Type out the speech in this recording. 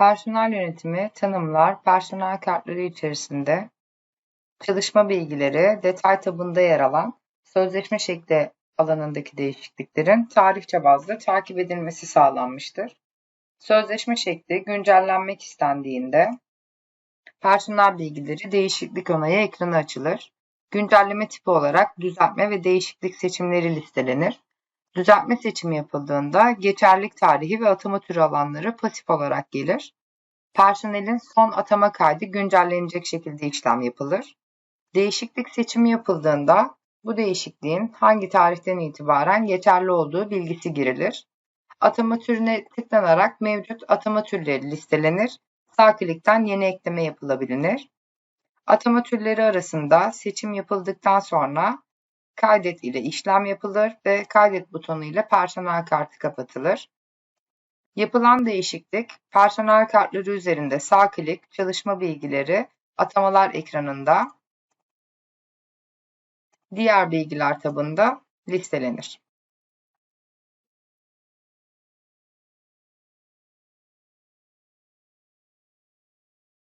Personel yönetimi, tanımlar, personel kartları içerisinde çalışma bilgileri, detay tabında yer alan sözleşme şekli alanındaki değişikliklerin tarihçe bazlı takip edilmesi sağlanmıştır. Sözleşme şekli güncellenmek istendiğinde personel bilgileri değişiklik onayı ekranı açılır. Güncelleme tipi olarak düzeltme ve değişiklik seçimleri listelenir. Düzeltme seçimi yapıldığında geçerlilik tarihi ve atama türü alanları pasif olarak gelir. Personelin son atama kaydı güncellenecek şekilde işlem yapılır. Değişiklik seçimi yapıldığında bu değişikliğin hangi tarihten itibaren geçerli olduğu bilgisi girilir. Atama türüne tıklanarak mevcut atama türleri listelenir. Sağ klikten yeni ekleme yapılabilir. Atama türleri arasında seçim yapıldıktan sonra kaydet ile işlem yapılır ve kaydet butonu ile personel kartı kapatılır. Yapılan değişiklik personel kartları üzerinde sağ klik çalışma bilgileri atamalar ekranında diğer bilgiler tabında listelenir.